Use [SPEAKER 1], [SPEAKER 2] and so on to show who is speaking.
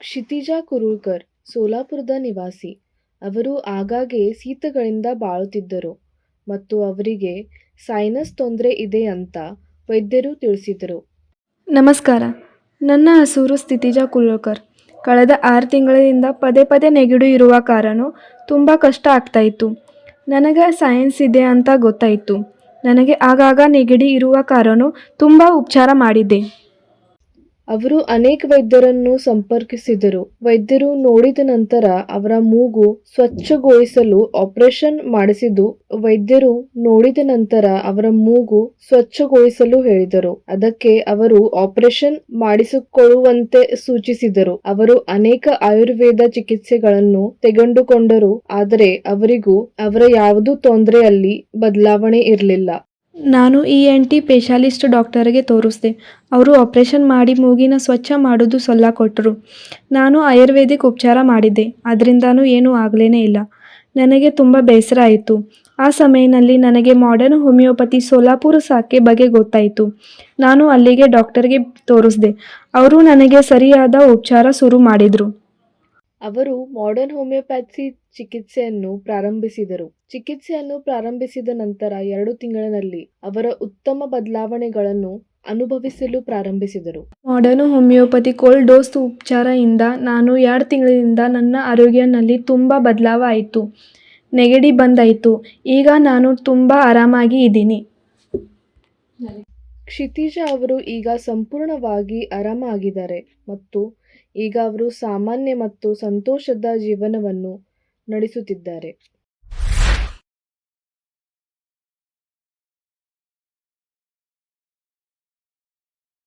[SPEAKER 1] ಕ್ಷಿತಿಜಾ ಕುರುಳ್ಕರ್, ಸೋಲಾಪುರದ ನಿವಾಸಿ. ಅವರು ಆಗಾಗ್ಗೆ ಶೀತಗಳಿಂದ ಬಾಳುತ್ತಿದ್ದರು ಮತ್ತು ಅವರಿಗೆ ಸೈನಸ್ ತೊಂದರೆ ಇದೆ ಅಂತ ವೈದ್ಯರು ತಿಳಿಸಿದರು.
[SPEAKER 2] ನಮಸ್ಕಾರ. ನನ್ನ ಹೆಸರು ಸ್ಥಿತಿಜಾ ಕುರುಳ್ಕರ್. ಕಳೆದ ಆರು ತಿಂಗಳಿಂದ ಪದೇ ಪದೇ ನೆಗಡಿ ಇರುವ ಕಾರಣ ತುಂಬ ಕಷ್ಟ ಆಗ್ತಾಯಿತ್ತು ನನಗೆ ಸೈನ್ಸ್ ಇದೆ ಅಂತ ಗೊತ್ತಾಯಿತು. ನನಗೆ ಆಗಾಗ ನೆಗಡಿ ಇರುವ ಕಾರಣ ತುಂಬ ಉಪಚಾರ ಮಾಡಿದ್ದೆ.
[SPEAKER 1] ಅವರು ಅನೇಕ ವೈದ್ಯರನ್ನು ಸಂಪರ್ಕಿಸಿದರು. ವೈದ್ಯರು ನೋಡಿದ ನಂತರ ಅವರ ಮೂಗು ಸ್ವಚ್ಛಗೊಳಿಸಲು ಆಪರೇಷನ್ ಮಾಡಿಸಿದ್ದು, ವೈದ್ಯರು ನೋಡಿದ ನಂತರ ಅವರ ಮೂಗು ಸ್ವಚ್ಛಗೊಳಿಸಲು ಹೇಳಿದರು. ಅದಕ್ಕೆ ಅವರು ಆಪರೇಷನ್ ಮಾಡಿಸಿಕೊಳ್ಳುವಂತೆ ಸೂಚಿಸಿದರು. ಅವರು ಅನೇಕ ಆಯುರ್ವೇದ ಚಿಕಿತ್ಸೆಗಳನ್ನು ತೆಗೆದುಕೊಂಡರು, ಆದರೆ ಅವರಿಗೂ ಅವರ ಯಾವುದೂ ತೊಂದರೆಯಲ್ಲಿ ಬದಲಾವಣೆ ಇರಲಿಲ್ಲ.
[SPEAKER 2] ನಾನು ಇ ಎನ್ ಟಿ ಸ್ಪೆಷಾಲಿಸ್ಟ್ ಡಾಕ್ಟರ್ಗೆ ತೋರಿಸಿದೆ. ಅವರು ಆಪ್ರೇಷನ್ ಮಾಡಿ ಮೂಗಿನ ಸ್ವಚ್ಛ ಮಾಡೋದು ಸೊಲ್ಲ ಕೊಟ್ಟರು ನಾನು ಆಯುರ್ವೇದಿಕ್ ಉಪಚಾರ ಮಾಡಿದ್ದೆ. ಅದರಿಂದನೂ ಏನೂ ಆಗಲೇ ಇಲ್ಲ. ನನಗೆ ತುಂಬ ಬೇಸರ ಆಯಿತು. ಆ ಸಮಯದಲ್ಲಿ ನನಗೆ ಮಾಡರ್ನ್ ಹೋಮಿಯೋಪತಿ ಸೋಲಾಪುರ ಸಾಕೆ ಬಗ್ಗೆ ಗೊತ್ತಾಯಿತು. ನಾನು ಅಲ್ಲಿಗೆ ಡಾಕ್ಟರ್ಗೆ ತೋರಿಸಿದೆ. ಅವರು ನನಗೆ ಸರಿಯಾದ ಉಪಚಾರ ಶುರು ಮಾಡಿದರು.
[SPEAKER 1] ಅವರು ಮಾಡರ್ನ್ ಹೋಮಿಯೋಪ್ಯಾಥಿ ಚಿಕಿತ್ಸೆಯನ್ನು ಪ್ರಾರಂಭಿಸಿದರು. ಚಿಕಿತ್ಸೆಯನ್ನು ಪ್ರಾರಂಭಿಸಿದ ನಂತರ ಎರಡು ತಿಂಗಳಿನಲ್ಲಿ ಅವರ ಉತ್ತಮ ಬದಲಾವಣೆಗಳನ್ನು ಅನುಭವಿಸಲು ಪ್ರಾರಂಭಿಸಿದರು.
[SPEAKER 2] ಮಾಡರ್ನ್ ಹೋಮಿಯೋಪತಿ ಕೋಲ್ಡ್ ಡೋಸ್ ಉಪಚಾರದಿಂದ ನಾನು ಎರಡು ತಿಂಗಳಿಂದ ನನ್ನ ಆರೋಗ್ಯನಲ್ಲಿ ತುಂಬ ಬದಲಾವ ಆಯಿತು. ನೆಗಡಿ ಬಂದಾಯಿತು. ಈಗ ನಾನು ತುಂಬ ಆರಾಮಾಗಿ ಇದ್ದೀನಿ.
[SPEAKER 1] ಕ್ಷಿತಿಜಾ ಅವರು ಈಗ ಸಂಪೂರ್ಣವಾಗಿ ಆರಾಮಾಗಿದ್ದಾರೆ ಮತ್ತು ಈಗ ಅವರು ಸಾಮಾನ್ಯ ಮತ್ತು ಸಂತೋಷದ ಜೀವನವನ್ನು ನಡೆಸುತ್ತಿದ್ದಾರೆ.